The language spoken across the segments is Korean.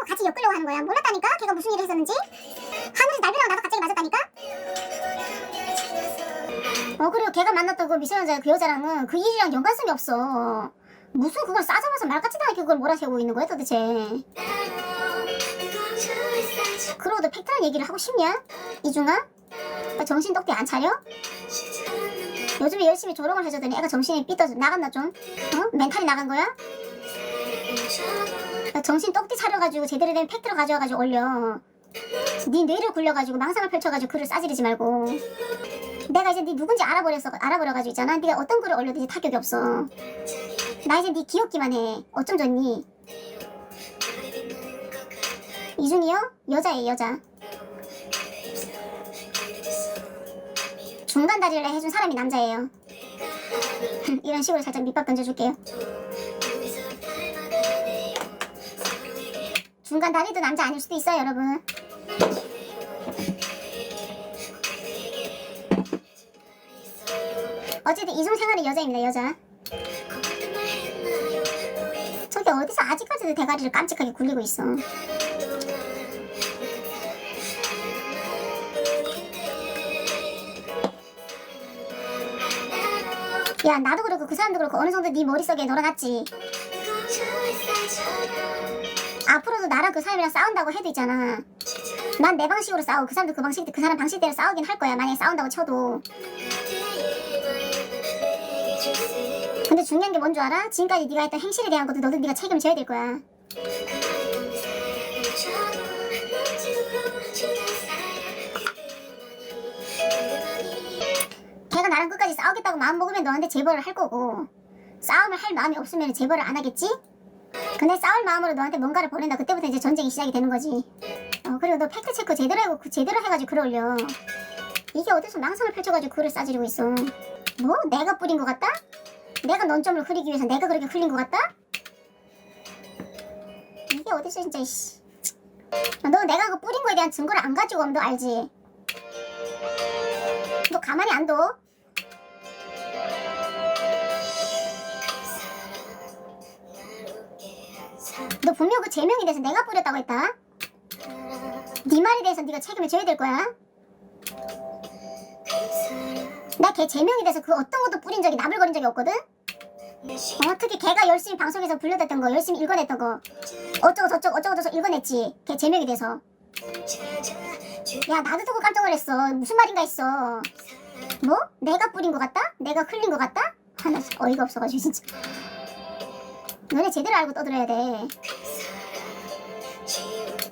하고 같이 엮으려고 하는 거야. 몰랐다니까? 걔가 무슨 일을 했었는지. 하늘에서 날벼락 나도 갑자기 맞았다니까? 어 그리고 걔가 만났던 그 미성년자 그 여자랑은 그 일이랑 연관성이 없어. 무슨 그걸 싸잡아서 말같지도 않게 그걸 몰아세우고 있는 거야 도대체. 그러고 너 팩트란 얘기를 하고 싶냐? 이중아? 나 정신 똑띠 안 차려? 요즘에 열심히 조롱을 해주더니 애가 정신이 삐뚤어 나갔나 좀? 어? 멘탈이 나간 거야? 나 정신 똑띠 차려가지고 제대로 된 팩트를 가져와가지고 올려. 네 뇌를 굴려가지고 망상을 펼쳐가지고 글을 싸지르지 말고. 내가 이제 네 누군지 알아버렸어, 알아버려가지고 있잖아. 네가 어떤 글을 올려도 이제 타격이 없어. 나 이제 네 귀엽기만 해. 어쩜 좋니? 이중이요? 여자예요, 여자. 중간 다리를 해준 사람이 남자예요. 이런 식으로 살짝 밑밥 던져줄게요. 중간 다리도 남자 아닐 수도 있어요, 여러분. 어쨌든 이중 생활은 여자입니다, 여자. 저게 어디서 아직까지도 대가리를 깜찍하게 굴리고 있어. 야, 나도 그렇고 그 사람도 그렇고 어느 정도 네 머릿속에 놀아놨지. 앞으로도 나랑 그 사람이랑 싸운다고 해도 있잖아. 난 내 방식으로 싸우고 그 사람도 그 방식, 그 사람 방식대로 싸우긴 할 거야. 만약에 싸운다고 쳐도. 근데 중요한 게 뭔 줄 알아? 지금까지 네가 했던 행실에 대한 것도 너도 네가 책임을 져야 될 거야. 걔가 나랑 끝까지 싸우겠다고 마음 먹으면 너한테 제보를 할 거고 싸움을 할 마음이 없으면 제보를 안 하겠지? 근데 싸울 마음으로 너한테 뭔가를 보낸다 그때부터 이제 전쟁이 시작이 되는 거지 어 그리고 너 팩트 체크 제대로 하고 그 제대로 해가지고 글 올려 이게 어디서 망상을 펼쳐가지고 글을 싸지르고 있어 뭐? 내가 뿌린 것 같다? 내가 논점을 흐리기 위해서 내가 그렇게 흘린 것 같다? 이게 어디서 진짜 씨. 너 내가 그 뿌린 거에 대한 증거를 안 가지고 오면 너 알지? 너 가만히 안 둬? 너 분명 그 제명에 대해서 내가 뿌렸다고 했다? 네 말에 대해서 네가 책임을 져야 될 거야 나 걔 제명에 대해서 그 어떤 것도 뿌린 적이 나불거린 적이 없거든? 어, 특히 걔가 열심히 방송에서 불려댔던 거 열심히 읽어냈던 거 어쩌고 저쩌고 어쩌고 저쩌고 읽어냈지 걔 제명에 대해서 야 나도 듣고 깜짝 놀랐어 무슨 말인가 했어 뭐? 내가 뿌린 것 같다? 내가 흘린 것 같다? 하나 어이가 없어가지고 진짜 너네 제대로 알고 떠들어야 돼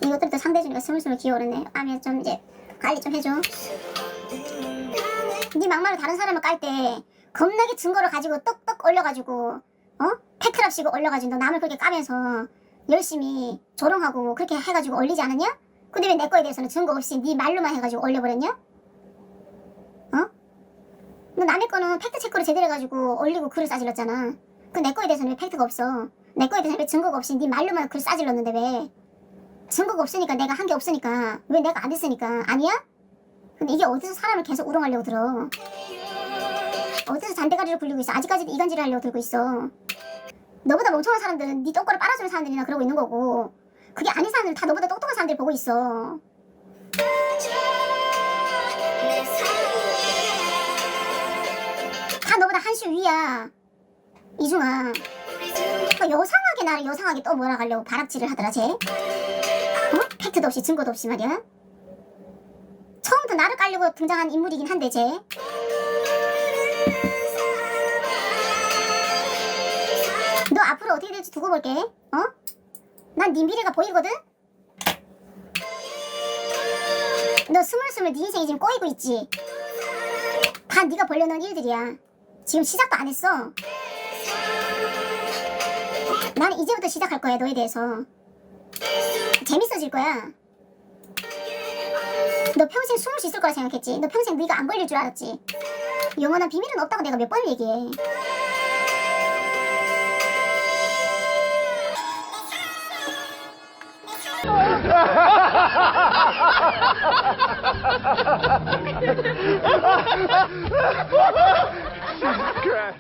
이것들도 상대 주니까 스물스물 기어오르네 아미야 좀 이제 관리 좀 해줘 네 막말로 다른 사람을 깔 때 겁나게 증거를 가지고 똑똑 올려가지고 어? 팩트랍 시고 올려가지고 너 남을 그렇게 까면서 열심히 조롱하고 그렇게 해가지고 올리지 않았냐? 근데 왜 내 거에 대해서는 증거 없이 네 말로만 해가지고 올려버렸냐? 어? 너 남의 거는 팩트 체크를 제대로 해가지고 올리고 글을 싸질렀잖아. 그 내 거에 대해서는 왜 팩트가 없어? 내 거에 대해서 왜 증거가 없이 네 말로만 글 싸질렀는데 왜? 증거가 없으니까 내가 한 게 없으니까 왜 내가 안 했으니까 아니야? 근데 이게 어디서 사람을 계속 우롱하려고 들어? 어디서 잔대가리를 굴리고 있어? 아직까지도 이간질을 하려고 들고 있어. 너보다 멍청한 사람들은 네 똥꼬를 빨아주는 사람들이나 그러고 있는 거고 그게 아닌 사람들은 다 너보다 똑똑한 사람들 보고 있어. 다 너보다 한수 위야. 이중아. 어, 여상하게 나를 여상하게 또 몰아가려고 바락질을 하더라 쟤. 어? 팩트도 없이 증거도 없이 말이야. 처음부터 나를 깔려고 등장한 인물이긴 한데 쟤. 너 앞으로 어떻게 될지 두고 볼게. 어? 난 네 미래가 보이거든? 너 스물스물 네 인생이 지금 꼬이고 있지? 다 네가 벌려놓은 일들이야. 지금 시작도 안 했어. 나는 이제부터 시작할 거야 너에 대해서. 재밌어질 거야. 너 평생 숨을 수 있을 거라 생각했지. 너 평생 네가 안 걸릴 줄 알았지. 영원한 비밀은 없다고 내가 몇 번을 얘기해.